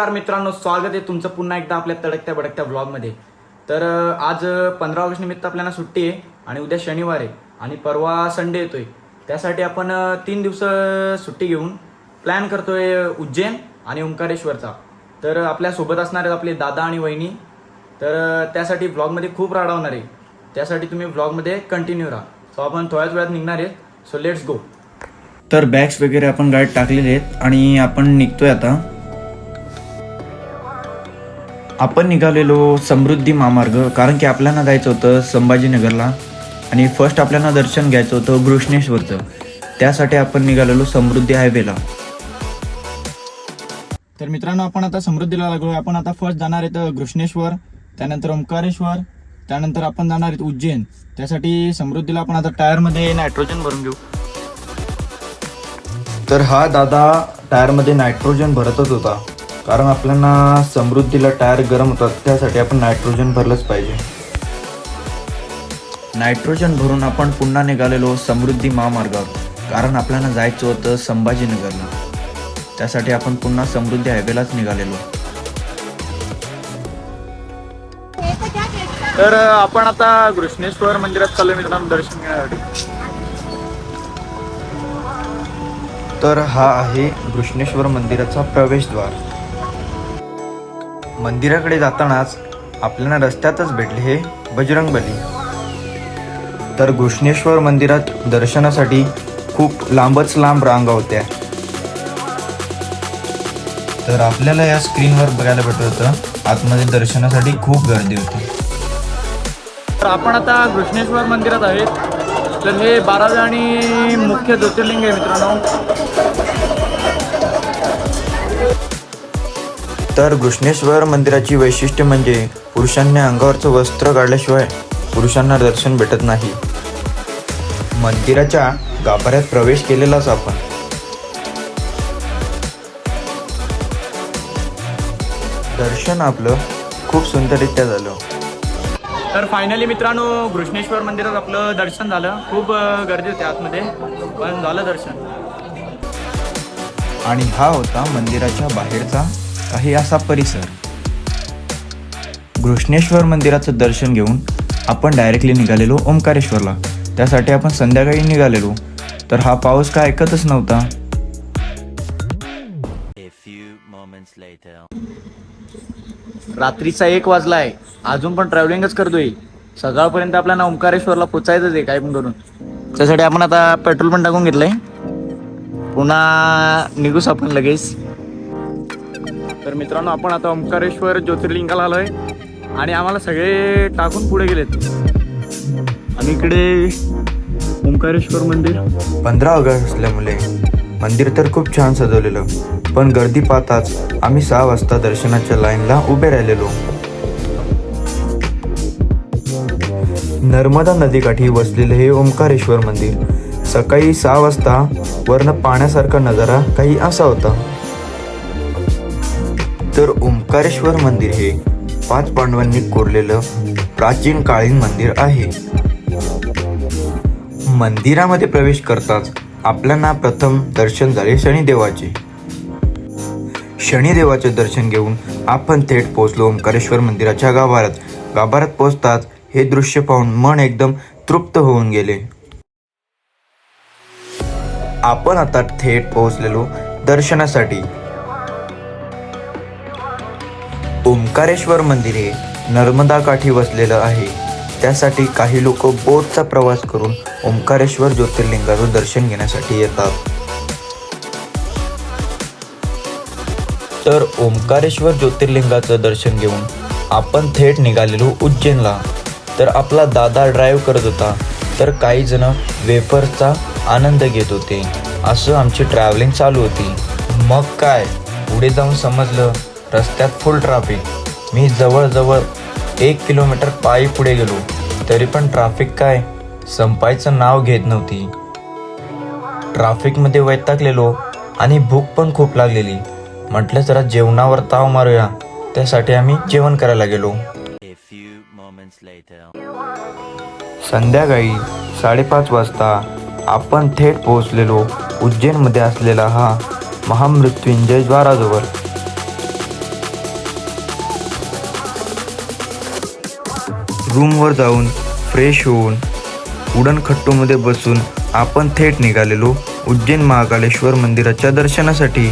नमस्कार मित्रांनो स्वागत आहे तुमचं पुन्हा एकदा आपल्या तडकत्या बडकत्या ब्लॉगमध्ये तर आज पंधरा ऑगस्ट निमित्त आपल्याला सुट्टी आहे आणि उद्या शनिवार आहे आणि परवा संडे येतोय. त्यासाठी आपण तीन दिवस सुट्टी घेऊन प्लॅन करतोय उज्जैन आणि ओंकारेश्वरचा. तर आपल्यासोबत असणार आहेत आपले दादा आणि वहिनी. तर त्यासाठी ब्लॉगमध्ये खूप राडा होणार आहे. त्यासाठी तुम्ही ब्लॉगमध्ये कंटिन्यू राहा. सो आपण थोड्याच वेळात निघणार आहे सो लेट्स गो तर बॅग्स वगैरे आपण गाडीत टाकलेले आहेत आणि आपण निघतोय आता. आपण निघालेलो समृद्धी महामार्ग कारण की आपल्याला जायचं होतं संभाजीनगरला आणि फर्स्ट आपल्याला दर्शन घ्यायचं होतं घृष्णेश्वरचं. त्यासाठी आपण निघालेलो समृद्धी हायवेला तर मित्रांनो आपण आता समृद्धीला लागलो आपण आता फर्स्ट जाणार आहेत घृष्णेश्वर त्यानंतर ओंकारेश्वर त्यानंतर आपण जाणार आहेत उज्जैन. त्यासाठी समृद्धीला आपण आता टायरमध्ये नायट्रोजन भरून घेऊ. तर हा दादा टायरमध्ये नायट्रोजन भरतच होता. कारण आपल्याला समृद्धीला टायर गरम होतात त्यासाठी आपण नायट्रोजन भरलंच पाहिजे. नायट्रोजन भरून आपण पुन्हा निघालेलो समृद्धी महामार्गावर. कारण आपल्याला जायचं होतं संभाजीनगरला. त्यासाठी आपण पुन्हा समृद्धी हायवेलाच निघालेलो. तर आपण आता घृष्णेश्वर मंदिरात चालू मित्रांनो दर्शन घेण्यासाठी. तर हा आहे घृष्णेश्वर मंदिराचा प्रवेशद्वार. मंदिराकडे जातानाच आपल्याला रस्त्यातच भेटले हे बजरंगबली. तर घृष्णेश्वर मंदिरात दर्शनासाठी खूप लांबच लांब रांगा होत्या. तर आपल्याला या स्क्रीनवर बघायला भेटत होतं आतमध्ये दर्शनासाठी खूप गर्दी होती. तर आपण आता घृष्णेश्वर मंदिरात आहेत. तर हे बारावे आणि मुख्य ज्योतिर्लिंग आहे मित्रांनो. तर घृष्णेश्वर मंदिराची वैशिष्ट्य म्हणजे पुरुषांनी अंगावरचं वस्त्र काढल्याशिवाय पुरुषांना दर्शन भेटत नाही. मंदिराच्या गाभाऱ्यात प्रवेश केलेलाच आपण. दर्शन आपलं खूप सुंदररित्या झालं. तर फायनली मित्रांनो घृष्णेश्वर मंदिरात आपलं दर्शन झालं. खूप गर्दी होती आतमध्ये पण झालं दर्शन. आणि हा होता मंदिराच्या बाहेरचा काही असा परिसर. घृष्णेश्वर मंदिराचं दर्शन घेऊन आपण डायरेक्टली निघालेलो ओंकारेश्वरला. त्यासाठी आपण संध्याकाळी निघालेलो. तर हा पाऊस काय ऐकतच नव्हता. रात्रीचा एक वाजला आहे अजून पण ट्रॅव्हलिंगच करतोय. सकाळपर्यंत आपल्याला ओंकारेश्वरला पोचायचंच आहे काय पण करून. त्यासाठी आपण आता पेट्रोल पण टाकून घेतलंय. पुन्हा निघूच आपण लगेच. तर मित्रांनो आपण आता ओंकारेश्वर ज्योतिर्लिंगाला आलोय आणि आम्हाला सगळे टाकून पुढे गेलेत. आणि इकडे ओंकारेश्वर मंदिर. पंधरा ऑगस्ट असल्यामुळे मंदिर तर खूप छान सजवलेलं पण गर्दी पाहताच आम्ही सहा वाजता दर्शनाच्या लाईनला उभे राहिलेलो. नर्मदा नदीकाठी वसलेले हे ओंकारेश्वर मंदिर सकाळी सहा वाजता वरनं पाण्यासारखा नजारा काही असा होता. तर ओंकारेश्वर मंदिर हे पाच पांडवांनी कोरलेलं प्राचीन काळीन मंदिर आहे. मंदिरामध्ये प्रवेश करताच आपल्याला प्रथम दर्शन झाले शनिदेवाचे. शनिदेवाचे दर्शन घेऊन आपण थेट पोहोचलो ओंकारेश्वर मंदिराच्या गाभारात गाभारात पोहोचताच हे दृश्य पाहून मन एकदम तृप्त होऊन गेले. आपण आता थेट पोहोचलेलो दर्शनासाठी. ओंकारेश्वर मंदिर हे नर्मदा काठी वसलेलं आहे. त्यासाठी काही लोक बोटचा प्रवास करून ओंकारेश्वर ज्योतिर्लिंगाचं दर्शन घेण्यासाठी येतात. तर ओंकारेश्वर ज्योतिर्लिंगाचं दर्शन घेऊन आपण थेट निघालेलो उज्जैनला. तर आपला दादा ड्राईव्ह करत होता. तर काही जण वेफरचा आनंद घेत होते. असं आमची ट्रॅव्हलिंग चालू होती. मग काय? पुढे जाऊन समजलं. रस्त्यात फुल ट्रॅफिक मी जवळजवळ एक किलोमीटर पायी पुढे गेलो. तरी पण ट्रॅफिक काय? संपायचं नाव घेत नव्हती. ट्रॅफिकमध्ये वैतागलेलो आणि भूक पण खूप लागलेली. म्हटलं जरा जेवणावर ताव मारूया. त्यासाठी आम्ही जेवण करायला गेलो. संध्याकाळी साडेपाच वाजता आपण थेट पोहोचलेलो उज्जैनमध्ये असलेला हा महामृत्युंजय द्वाराजवळ. रूमवर जाऊन फ्रेश होऊन उडण खट्टूमध्ये बसून आपण थेट निघालेलो उज्जैन महाकालेश्वर मंदिराच्या दर्शनासाठी.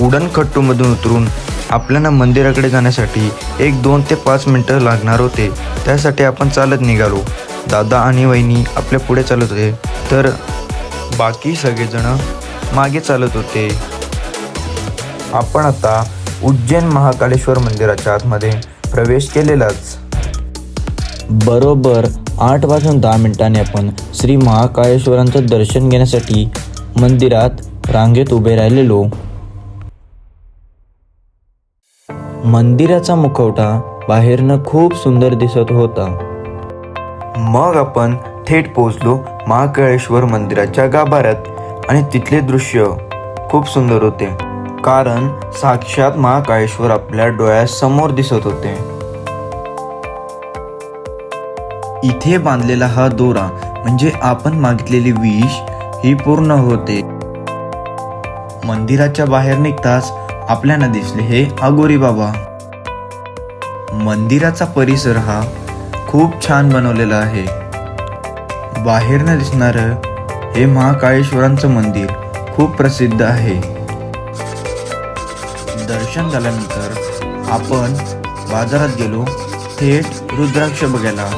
उडणखट्टूमधून उतरून आपल्याला मंदिराकडे जाण्यासाठी एक दोन ते पाच मिनटं लागणार होते. त्यासाठी आपण चालत निघालो. दादा आणि वहिनी आपल्या पुढे चालत होते. तर बाकी सगळेजण मागे चालत होते. आपण आता उज्जैन महाकालेश्वर मंदिराच्या आतमध्ये प्रवेश केलेलाच. बरोबर आठ वाजून दहा मिनिटांनी आपण श्री महाकाळेश्वरांचं दर्शन घेण्यासाठी मंदिरात रांगेत उभे राहिलेलो. मंदिराचा मुखवटा बाहेरनं खूप सुंदर दिसत होता. मग आपण थेट पोहोचलो महाकाळेश्वर मंदिराच्या गाभाऱ्यात आणि तिथले दृश्य खूप सुंदर होते. कारण साक्षात महाकाळेश्वर आपल्या डोळ्यासमोर दिसत होते. इथे बांधलेला हा दोरा म्हणजे आपण मागितलेली विष ही पूर्ण होते. मंदिराच्या बाहेर निघताच आपल्याला दिसले हे अगोरी बाबा. मंदिराचा परिसर हा खूप छान बनवलेला आहे. बाहेरनं दिसणार हे महाकाळेश्वरांचं मंदिर खूप प्रसिद्ध आहे. दर्शन झाल्यानंतर आपण बाजारात गेलो. थेट रुद्राक्ष बघायला.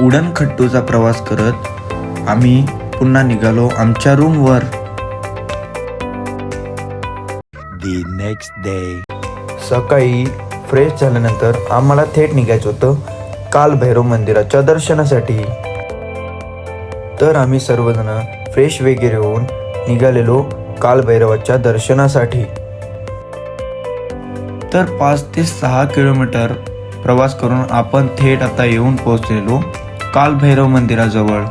उडणखट्टूचा प्रवास करत आम्ही पुन्हा निघालो आमच्या रूमवर The नेक्स्ट डे सकाळी फ्रेश झाल्यानंतर आम्हाला थेट निघायचं होतं. काल भैरव मंदिराच्या दर्शनासाठी. तर आम्ही सर्वजण फ्रेश वगैरे होऊन निघालेलो कालभैरवाच्या दर्शनासाठी. तर पाच ते सहा किलोमीटर प्रवास करून आपण थेट आता येऊन पोहोचलेलो कालभैरव मंदिराजवळ.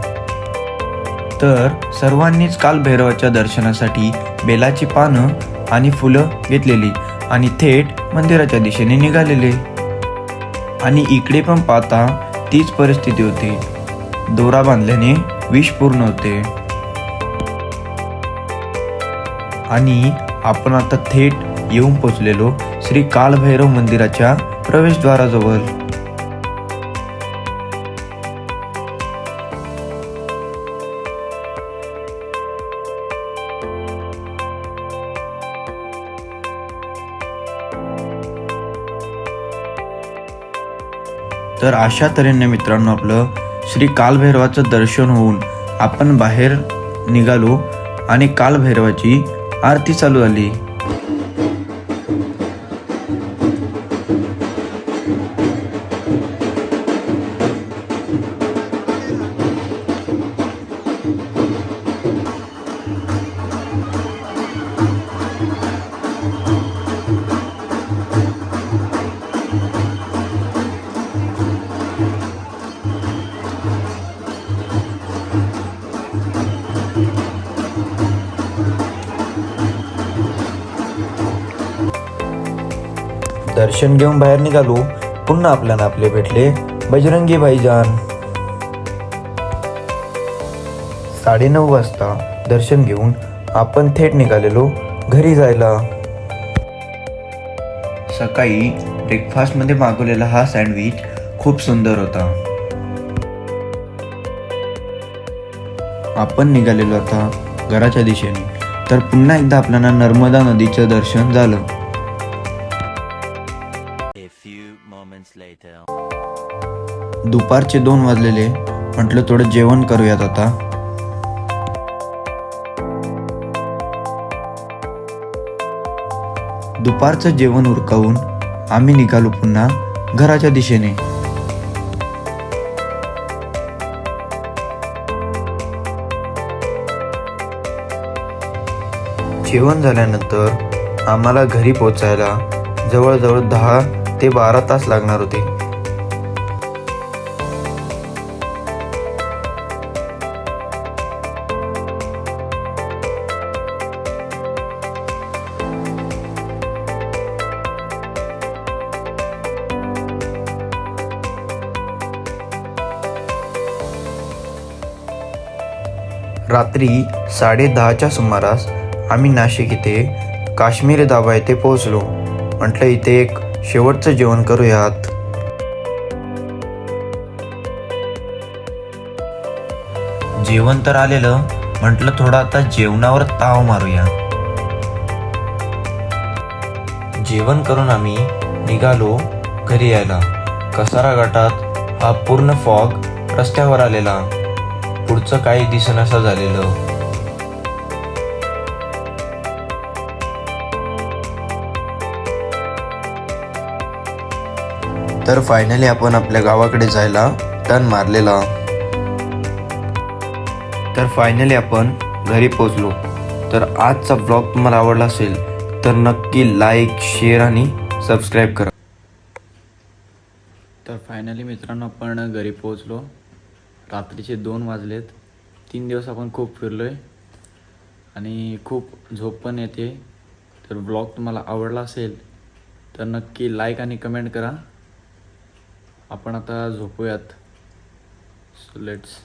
तर सर्वांनीच कालभैरवाच्या दर्शनासाठी बेलाची पानं आणि फुलं घेतलेली आणि थेट मंदिराच्या दिशेने निघालेले. आणि इकडे पण पाहता तीच परिस्थिती होती. दोरा बांधल्याने विष पूर्ण होते. आणि आपण आता थेट येऊन पोचलेलो श्री कालभैरव मंदिराच्या प्रवेशद्वाराजवळ. तर अशा तऱ्हेने मित्रांनो आपलं श्री कालभैरवाचं दर्शन होऊन आपण बाहेर निघालो आणि कालभैरवाची आरती चालू झाली. दर्शन घेऊन बाहेर निघालो. पुन्हा आपल्याला आपले भेटले. बजरंगी भाईजान. साडेनऊ वाजता दर्शन घेऊन आपण थेट निघालेलो घरी जायला. सकाळी ब्रेकफास्टमध्ये मागवलेला हा सँडविच खूप सुंदर होता. आपण निघालेलो आता घराच्या दिशेने. तर पुन्हा एकदा आपल्याला नर्मदा नदीचं दर्शन झालं. दुपारचे दोन वाजलेले. म्हटलं थोडं जेवण करूयात आता. दुपारचं जेवण उरकावून आम्ही निघालो पुन्हा घराच्या दिशेने. जेवण झाल्यानंतर आम्हाला घरी पोचायला जवळजवळ दहा ते बारा तास लागणार होते. रात्री साडेदहाच्या सुमारास आम्ही नाशिक इथे काश्मीर धाबा येथे पोहोचलो. म्हटलं इथे एक शेवटचं जेवण करूयात. जेवण तर आलेलं म्हटलं थोडं आता जेवणावर ताव मारूया. जेवण करून आम्ही निघालो घरी यायला. कसारा घाटात हा पूर्ण फॉग रस्त्यावर आलेला. पुढचं काही दिसनसं झालेलं. तर फायनली आपण आपल्या गावाकडे जायला टर्न मारलेला. तर फायनली आपण घरी पोचलो तर आजचा ब्लॉग तुम्हाला आवडला असेल तर नक्की लाईक शेअर आणि सबस्क्राईब करा. तर फायनली मित्रांनो आपण घरी पोहोचलो. रात्रीचे दोन वाजलेत. तीन दिवस आपण खूप फिरलो आहे आणि खूप झोप पण येते. तर ब्लॉग तुम्हाला आवडला असेल तर नक्की लाईक आणि कमेंट करा. आपण आता झोपूयात. So let's